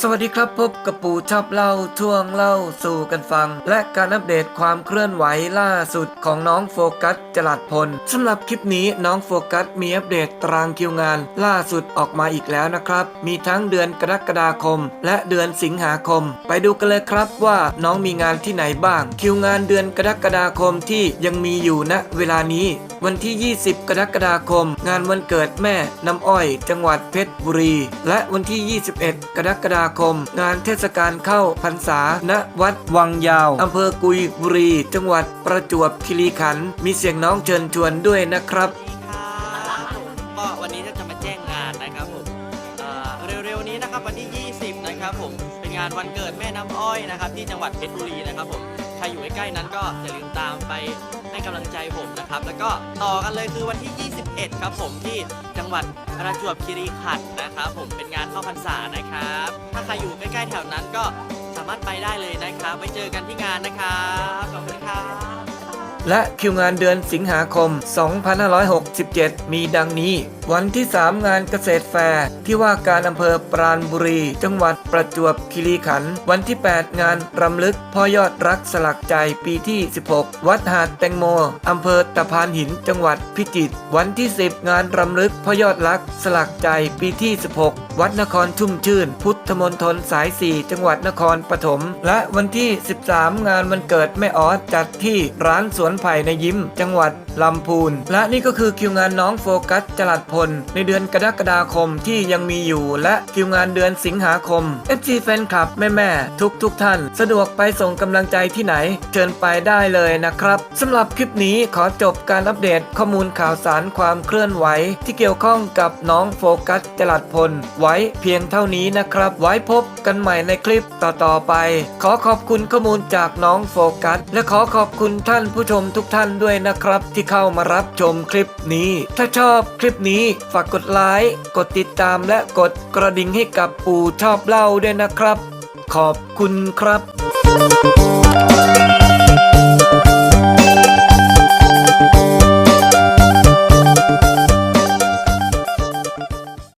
สวัสดีครับพบกับปู่ชอบเล่าช่วงเล่าสู่กันฟัง และการอัปเดตความเคลื่อนไหวล่าสุดของน้องโฟกัสจลัดพลสำหรับคลิปนี้น้องโฟกัสมีอัปเดตตารางคิวงาน ล่าสุดออกมาอีกแล้วนะครับ มีทั้งเดือนกรกฎาคม และเดือนสิงหาคม ไปดูกันเลยครับว่าน้องมีงานที่ไหนบ้าง คิวงานเดือนกรกฎาคมที่ยังมีอยู่ณเวลานี้วันที่ 20 กรกฎาคม งานวันเกิดแม่น้ำอ้อย จังหวัดเพชรบุรี และวันที่ 21 กรกฎาคม งานเทศกาลเข้าพรรษา ณ วัดวังยาว อำเภอกุยบุรี จังหวัดประจวบคีรีขันธ์มีเสียงน้องเชิญชวนด้วยนะครับสวัสดีครับผมก็วันนี้จะมาแจ้งงานนะครับผมเอ่อเร็วๆนี้นะครับวันที่ 20 นะครับผม เป็นงานวันเกิดแม่น้ำอ้อยนะครับที่จังหวัดเพชรบุรีนะครับผม ใครอยู่ใกล้ๆนั้นก็อย่าลืมตามไป ให้กำลังใจผมนะครับ แล้วก็ต่อกันเลยคือวันที่ 21 ครับผมที่จังหวัดประจวบคีรีขันธ์นะครับผมเป็นงานเข้าพรรษานะครับ ถ้าใครอยู่ใกล้ๆแถวนั้นก็สามารถไปได้เลยนะครับ ไปเจอกันที่งานนะครับขอบคุณครับ และคิวงานเดือนสิงหาคม 2567 มีดังนี้ วันที่ 3 งานเกษตรแฟร์ที่ว่าการอำเภอปราณบุรี จังหวัดประจวบคีรีขันธ์วันที่ 8 งานรำลึกพ่อยอดรักสลักใจปีที่ 16 วัดหาดแตงโมอำเภอตะพานหินจังหวัดพิจิตรวันที่ 10 งานรำลึกพ่อยอดรักสลักใจปีที่ 16 วัดนครชุ่มชื่น พุทธมณฑลสาย 4 จังหวัดนครปฐมและวันที่ 13 งานวันเกิดแม่ออสจัดที่ร้านสวนไผ่ในยิ้ม จังหวัดลำพูน และนี่ก็คือคิวงานน้องโฟกัสจลัดพล ในเดือนกรกฎาคมที่ยังมีอยู่และคิวงานเดือนสิงหาคม FC แฟนคลับแม่แม่ทุกทุกท่าน สะดวกไปส่งกำลังใจที่ไหน เชิญไปได้เลยนะครับสำหรับคลิปนี้ขอจบการอัปเดตข้อมูลข่าวสารความเคลื่อนไหว ที่เกี่ยวข้องกับน้องโฟกัสจลัดพล ไว้เพียงเท่านี้นะครับ ไว้พบกันใหม่ในคลิปต่อๆไป ขอขอบคุณข้อมูลจากน้องโฟกัสและขอขอบคุณท่านผู้ชมมทุกท่านด้วยนะครับ ที่เข้ามารับชมคลิปนี้ ถ้าชอบคลิปนี้ฝากกดไลค์กดติดตามและกดกระดิ่งให้กับปู่ชอบเล่าด้วยนะครับ ขอบคุณครับ